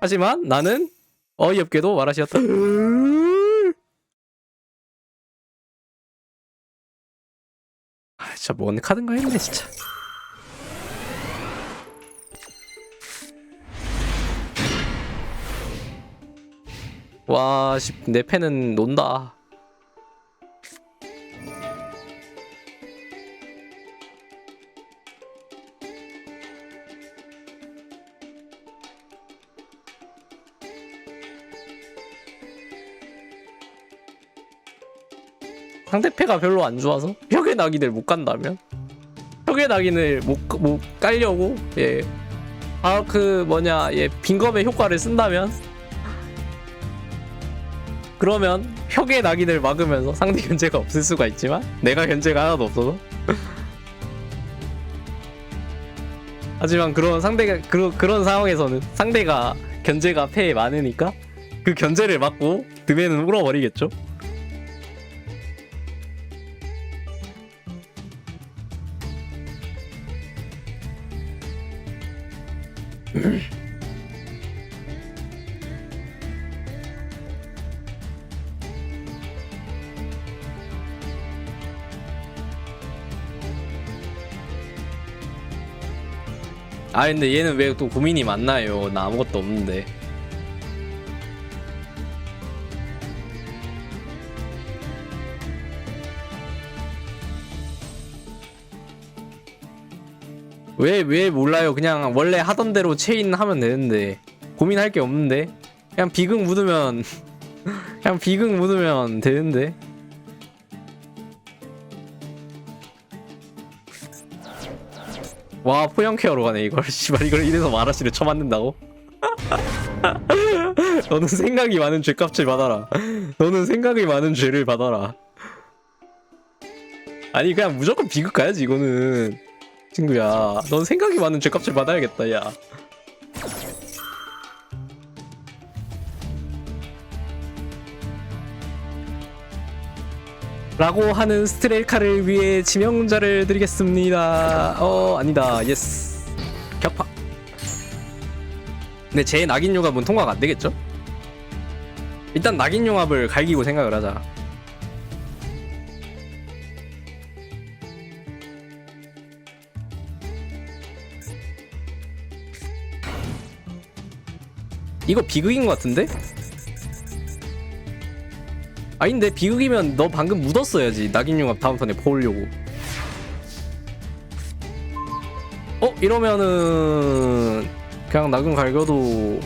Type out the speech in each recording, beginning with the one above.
하지만 나는 어이없게도 와라시였다. 아, 진짜 뭔 카드인가 했네 진짜. 와, 씨, 내 팬은 논다. 상대패가 별로 안 좋아서? 벽의 낙인을 못 간다면? 벽의 낙인을 못, 못 깔려고? 예. 아그 뭐냐 예 빈검의 효과를 쓴다면? 그러면 벽의 낙인을 막으면서 상대 견제가 없을 수가 있지만 내가 견제가 하나도 없어서? 하지만 그런 상대가 그런 그런 상황에서는 상대가 견제가 패에 많으니까 그 견제를 막고 드메는 울어버리겠죠. 아 근데 얘는 왜 또 고민이 많나요? 나 아무것도 없는데. 왜 왜 몰라요? 그냥 원래 하던 대로 체인 하면 되는데 고민할 게 없는데 그냥 비극 묻으면 그냥 비극 묻으면 되는데. 와 포영 케어로 가네 이걸. 씨발 이걸 이래서 마라시를 쳐맞는다고? 너는 생각이 많은 죄값을 받아라. 너는 생각이 많은 죄를 받아라. 아니 그냥 무조건 비극 가야지 이거는 친구야 넌 생각이 많은 죄값을 받아야겠다 야 라고 하는 스트레일카를 위해 지명자를 드리겠습니다. 어 아니다. 예스. 격파. 근데 제 낙인 융합은 통과가 안 되겠죠? 일단 낙인 융합을 갈기고 생각을 하자. 이거 비극인 것 같은데? 아닌데 비극이면 너 방금 묻었어야지 낙인융합 다음 턴에 퍼오려고 어? 이러면은 그냥 낙인 갈겨도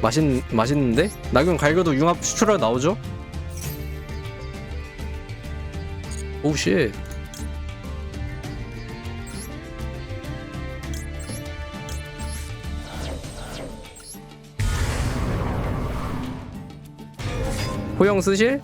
맛있, 맛있는데? 낙인 갈겨도 융합 추출할 나오죠? 오우 쉣 호영 쓰실?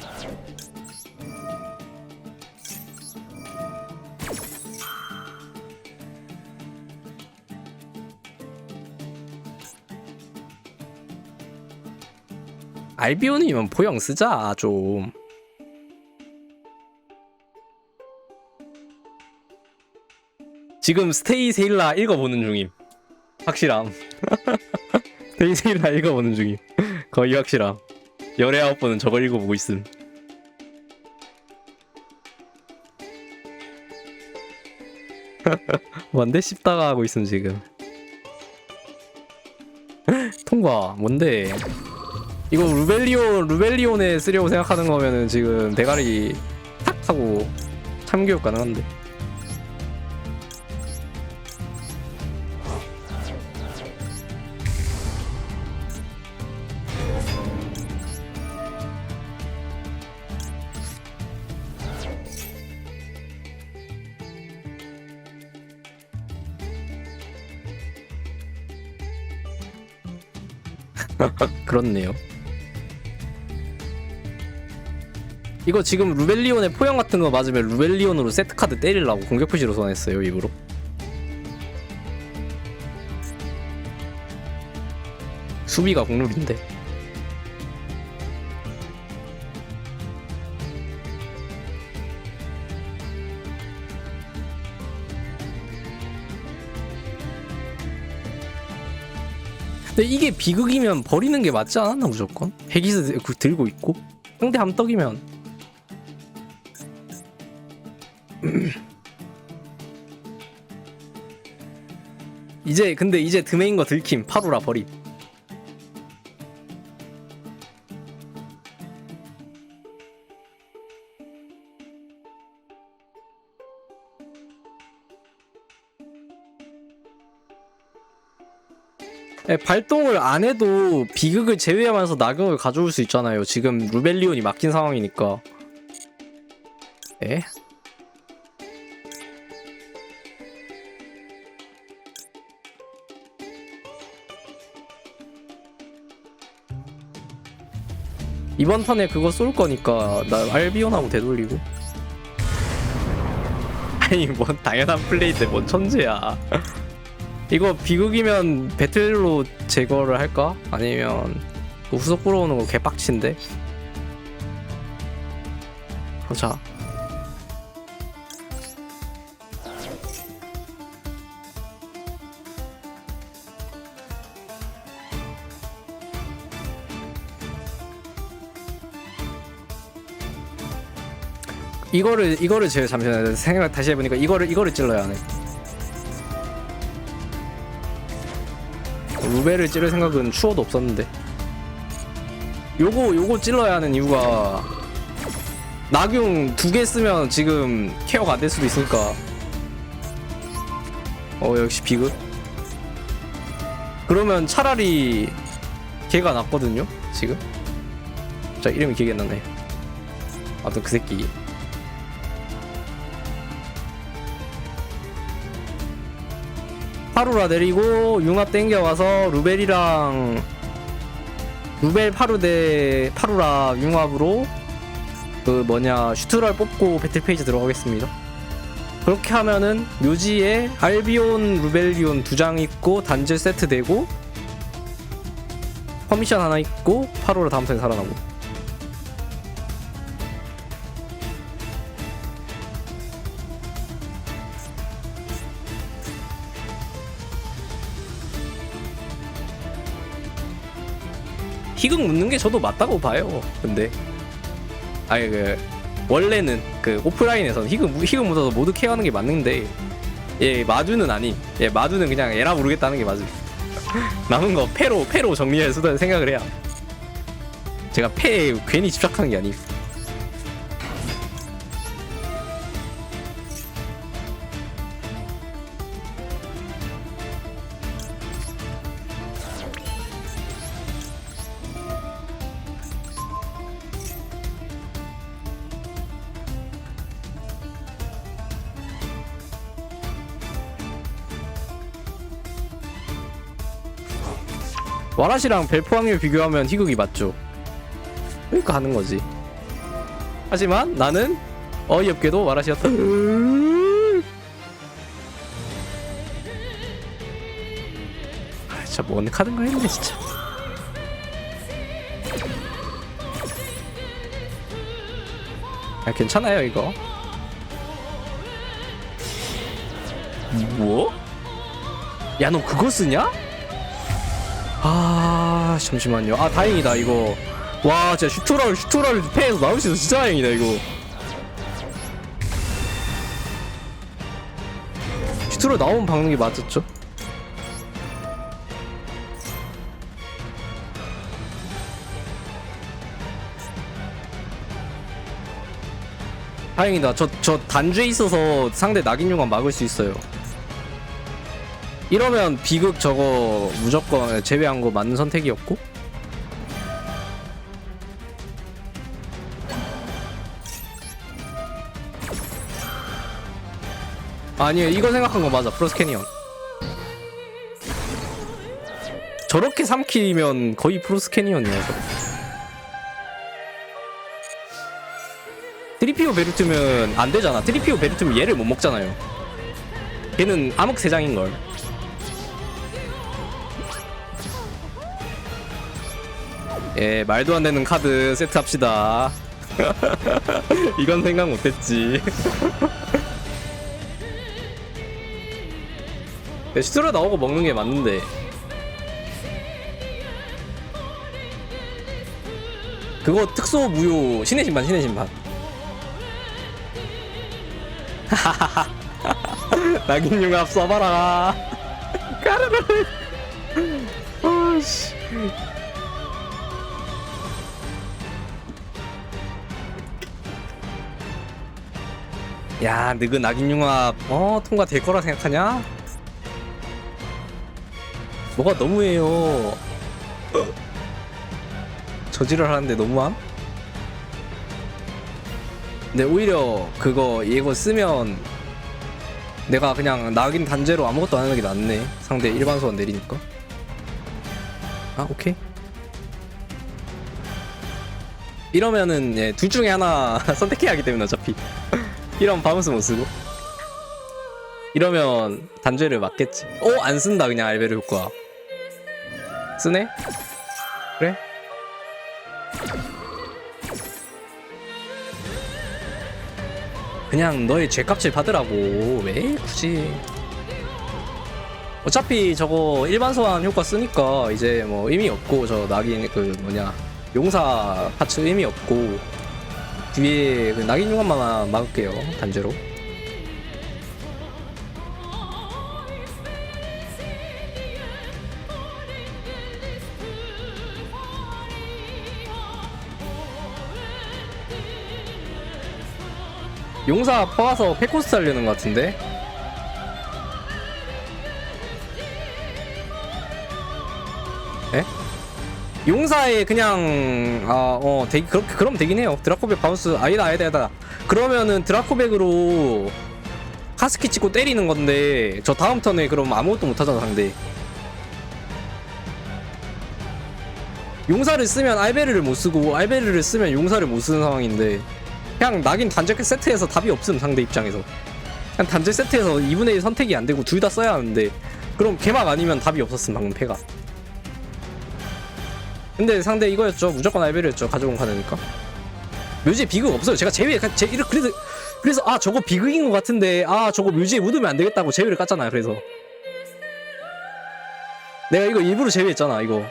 알비온이면 포영 쓰자 좀. 지금 스테이 세일라 읽어보는 중임. 확실함. 스테이 세일라 읽어보는 중임. 거의 확실함 열애아홉 번은 저걸 읽어보고 있음. 뭔데 씹다가 하고 있음 지금. 통과 뭔데? 이거 루벨리온 루벨리온에 쓰려고 생각하는 거면은 지금 대가리 탁 하고 참교육 가능한데. 그렇네요. 이거 지금 루벨리온의 포영 같은 거 맞으면 루벨리온으로 세트 카드 때리려고 공격 표시로 소환했어요 일부러. 수비가 공룰인데. 근데 이게 비극이면 버리는 게 맞지 않았나 무조건? 헤기스 그 들고 있고? 상대 함떡이면. 이제 근데 이제 드메인 거 들킴 파루라 버림 발동을 안 해도 비극을 제외하면서 낙용을 가져올 수 있잖아요. 지금 루벨리온이 막힌 상황이니까. 예? 이번 턴에 그거 쏠 거니까 나 알비온하고 되돌리고. 아니 뭔 당연한 플레이인데 뭔 천재야. 이거 비극이면 배틀로 제거를 할까? 아니면 그 후속 불어오는 거 개빡친데? 보자 이거를 이거를 제가 잠시만 생각 다시 해보니까 이거를 이거를 찔러야 하네 루베를 찌를 생각은 추워도 없었는데. 요거 요거 찔러야 하는 이유가 낙용 두 개 쓰면 지금 케어가 안 될 수도 있으니까. 어 역시 비극. 그러면 차라리 걔가 낫거든요 지금? 자 이름이 기억이 안 나네. 아무튼 그 새끼 파루라 내리고 융합 땡겨와서 루벨이랑 루벨 파루 대 파루라 융합으로 그 뭐냐 슈트럴 뽑고 배틀 페이지 들어가겠습니다. 그렇게 하면은 묘지에 알비온 루벨리온 두 장 있고 단질 세트 되고 퍼미션 하나 있고 파루라 다음 턴에 살아나고 희극 묻는 게 저도 맞다고 봐요. 근데 아니 그 원래는 그 오프라인에서는 희극 무- 희극 묻어서 모두 케어하는 게 맞는데 예 마주는 아니 예 마주는 그냥 에라 모르겠다는 게 맞을. 남은 거 패로 패로 수도 생각을 해야. 제가 패에 괜히 집착하는 게 아니고. 와라시랑 벨포 확률 비교하면 희극이 맞죠. 그러니까 하는 거지. 하지만 나는 어이없게도 와라시였다. 아, 진짜 뭔 카드인가 했네 진짜. 아 괜찮아요 이거. 뭐? 야 너 그거 쓰냐? 아 잠시만요. 아 다행이다 이거. 와 진짜 슈트럴 슈트럴 패에서 나올 수 있어 진짜 다행이다 이거. 슈트럴 나오면 박는 게 맞았죠? 다행이다. 저 저 단주에 있어서 상대 낙인 용감 막을 수 있어요 이러면 비극 저거 무조건 제외한 거 맞는 선택이었고? 아니요 이거 생각한 거 맞아. 프로스 캐니언. 저렇게 3킬이면 거의 프로스 캐니언이야 저 트리피오 베르트면 안 되잖아. 트리피오 베르트면 얘를 못 먹잖아요. 걔는 암흑 세장인걸 예, 말도 안 되는 카드 세트합시다. 이건 생각 못했지. 시트로 나오고 먹는 게 맞는데. 그거 특수 무효 신의 신반 신의 신반. 낙인융합 써봐라. 까르르. 아씨. 야 너그 낙인 융합 어? 통과될 거라 생각하냐? 뭐가 너무해요. 저지를 하는데 너무함? 근데 오히려 그거 예고 쓰면 내가 그냥 낙인 단제로 아무것도 안 하는 게 낫네. 상대 일반 소원 내리니까. 아 오케이. 이러면은 예, 둘 중에 하나 선택해야 하기 때문에 어차피 이러면 바운스 못 쓰고 이러면 단죄를 맞겠지. 어? 안 쓴다 그냥 알베르 효과. 쓰네? 그래? 그냥 너의 죄값을 받으라고. 왜? 굳이. 어차피 저거 일반 소환 효과 쓰니까 이제 뭐 의미 없고 저 낙인 그 뭐냐 용사 파츠 의미 없고 뒤에 그 낙인 용암만 막을게요 단죄로. 용사 퍼와서 페코스 하려는 것 같은데 용사에 그냥 아 어 되게 그렇게 그럼 되긴 해요. 드라코백 바운스 아니다 아니다 아니다. 그러면은 드라코백으로 카스키 찍고 때리는 건데 저 다음 턴에 그럼 아무것도 못 하잖아 상대. 용사를 쓰면 알베르를 못 쓰고 알베르를 쓰면 용사를 못 쓰는 상황인데 그냥 낙인 단제 세트에서 답이 없음 상대 입장에서. 그냥 단제 세트에서 2분의 1 선택이 안 되고 둘 다 써야 하는데 그럼 개막 아니면 답이 없었음 방금 패가 근데 상대 이거였죠. 무조건 알베르 였죠. 가져온 카드니까. 묘지에 비극 없어요. 제가 제외 제 이렇게 그래서 그래서 아 저거 비극인 것 같은데 아 저거 묘지에 묻으면 안 되겠다고 제외를 깠잖아요 그래서. 내가 이거 일부러 제외했잖아 이거.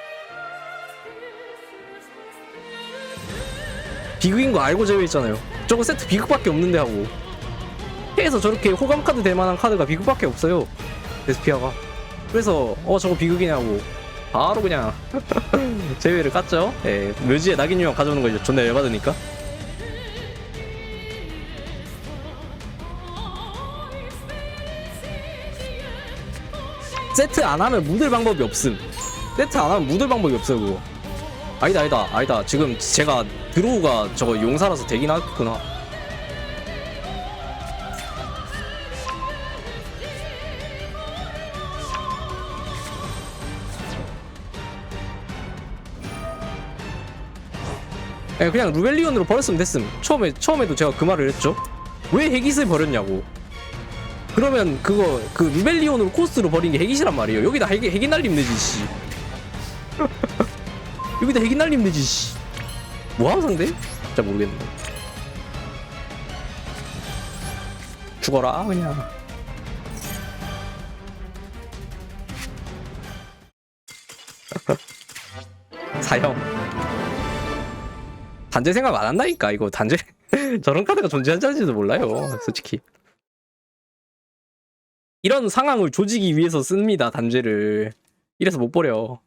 비극인 거 알고 제외했잖아요. 저거 세트 비극밖에 없는데 하고. 해에서 저렇게 호감 카드 될 만한 카드가 비극밖에 없어요. 데스피아가. 그래서 어 저거 비극이냐고 바로 그냥 제외를 깠죠. 예 묘지에 낙인 유형 가져오는 거 이제 존나 열받으니까. 세트 안 하면 묻을 방법이 없음. 세트 안 하면 묻을 방법이 없어요 그거. 아니다 아니다 아니다. 지금 제가 드로우가 저거 용사라서 되긴 하겠구나 예, 그냥 루벨리온으로 버렸으면 됐음. 처음에 처음에도 제가 그 말을 했죠. 왜 해깃을 버렸냐고. 그러면 그거 그 루벨리온으로 코스로 버린 게 해깃이란 말이에요. 여기다 해깃, 해깃 날리면 되지 씨. 여기다 핵이 날리면 되지 씨. 뭐하는 상대? 진짜 모르겠네 죽어라 그냥. 사형 단제 생각 안 한다니까 이거 단제 저런 카드가 존재한지도 몰라요 솔직히. 이런 상황을 조지기 위해서 씁니다 단제를. 이래서 못 버려